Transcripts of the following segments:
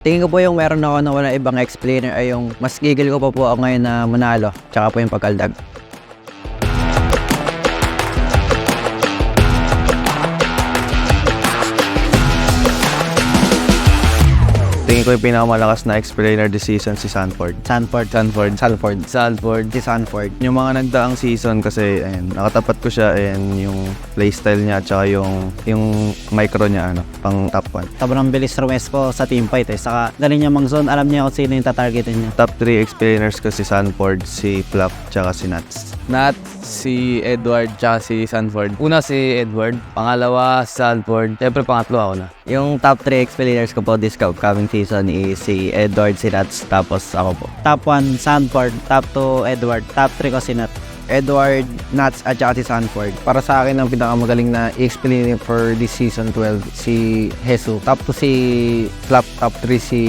Tingin ko po yung meron ako na wala ibang explainer ay yung mas gigil ko pa po ako ngayon na manalo. Tsaka po yung pagkaldag. Tingin ko yung pinakamalakas na explainer this season si Sanford. Sanford. Sanford. Sanford. Sanford. Si Sanford. Yung mga nagdaang season kasi ayun, nakatapat ko siya and yung playstyle niya at saka yung, yung micro niya ano, pang top 1. Sobrang bilis rumes ko sa team fight eh. Saka galing niya mag-zone, alam niya kung sino yung tatargetin niya. Top 3 explainers ko si Sanford, si Fluff, tsaka si Nuts. Nat, si Edward, tsaka si Sanford. Una si Edward, pangalawa si Sanford, siyempre pangatlo ako na. Yung top 3 explainers ko po this coming season is si Edward Sinats tapos ako po. Top 1, Sanford. Top 2, Edward. Top 3 ko si Nat. Edward, Nats at saka si Sanford. Para sa akin, ang pinakamagaling na i-explain for this season 12, si Jesus. Top 2 si Flap, top 3 si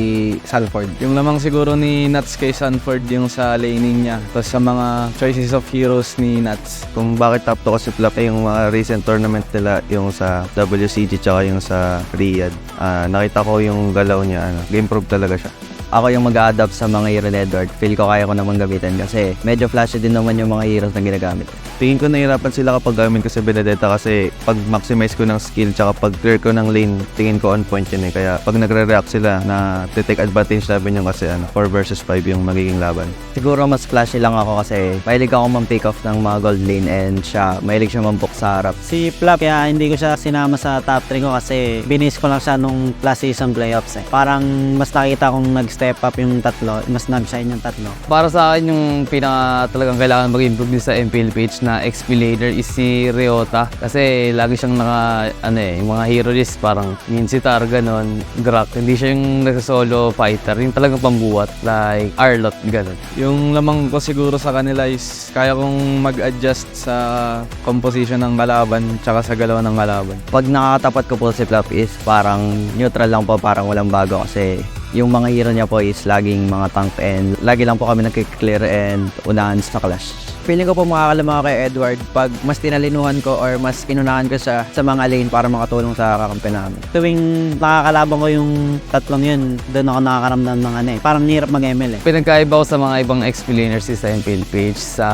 Salford. Yung lamang siguro ni Nats kay Sanford yung sa laning niya. Tapos sa mga choices of heroes ni Nats. Kung bakit top 2 kasi Fluff ay yung mga recent tournament nila, yung sa WCG tsaka yung sa Riyadh. Ah, nakita ko yung galaw niya, ano, game proof talaga siya. Ako yung mag-adapt sa mga hero ni Edward. Feel ko kaya ko naman gamitin kasi medyo flashy din naman yung mga heroes na ginagamit. Tingin ko nahirapan sila kapag gamit ko sa Benedetta kasi pag maximize ko ng skill tsaka pag clear ko ng lane, tingin ko on point yun eh. Kaya pag nagre-react sila na take advantage namin yung kasi ano, 4 versus 5 yung magiging laban. Siguro mas flashy lang ako kasi mahilig ako man-pick off ng mga gold lane and siya, mahilig siya mampok sa harap. Si Flap, kaya hindi ko siya sinama sa top 3 ko kasi binis ko lang siya nung last season playoffs eh. Parang mas nakita kong nag-step up yung tatlo, mas nag-shine yung tatlo. Para sa akin yung pinaka talagang kailangan mag-improve din sa MPL page na explainer is si Ryota. Kasi lagi siyang naka, ano eh, yung mga hero list parang Minsitar, ganon, Grak. Hindi siya yung nasa-solo fighter, yung talagang pambuhat like Arlot, ganon. Yung lamang ko siguro sa kanila is kaya kong mag-adjust sa composition ng kalaban tsaka sa galaw ng kalaban. Pag nakakatapat ko po si Fluff is parang neutral lang po, parang walang bago kasi yung mga hero niya po is laging mga tank and lagi lang po kami nagkiklear and unahan sa clash. Feeling ko po makakalam ako kay Edward pag mas tinalinuhan ko or mas inunahan ko sa, sa mga lane para makatulong sa kakampi namin. Tuwing nakakalaban ko yung tatlong yun, doon ako nakakaramdam ng ano eh. Parang nirap mag-ML eh. Pinagkaiba ko sa mga ibang explainers sa MPL page sa,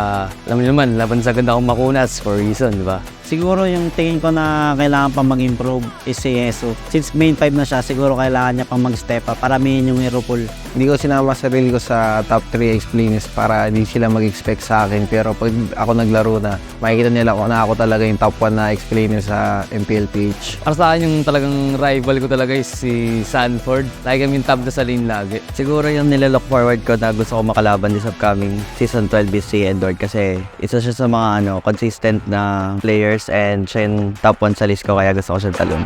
alam niyo naman, laban sa ganda akong makunas for reason, di ba? Siguro yung tingin ko na kailangan pa mag-improve is si Yeso. Since main 5 na siya, siguro kailangan niya pang mag-step up. Paramihin yung hero pool. Hindi ko sinama sarili ko sa top 3 explainers para hindi sila mag-expect sa akin. Pero pag ako naglaro na, makikita nila ko na ako talaga yung top 1 na explainer sa MPL page. Para sa akin yung talagang rival ko talaga is si Sanford. Lagi kami top na sa lane lagi. Siguro yung nililook forward ko na gusto ko makalaban this upcoming season 12 is si Edward kasi isa siya sa mga ano consistent na players and siya yung top 1 sa list ko kaya gusto ko siya talon.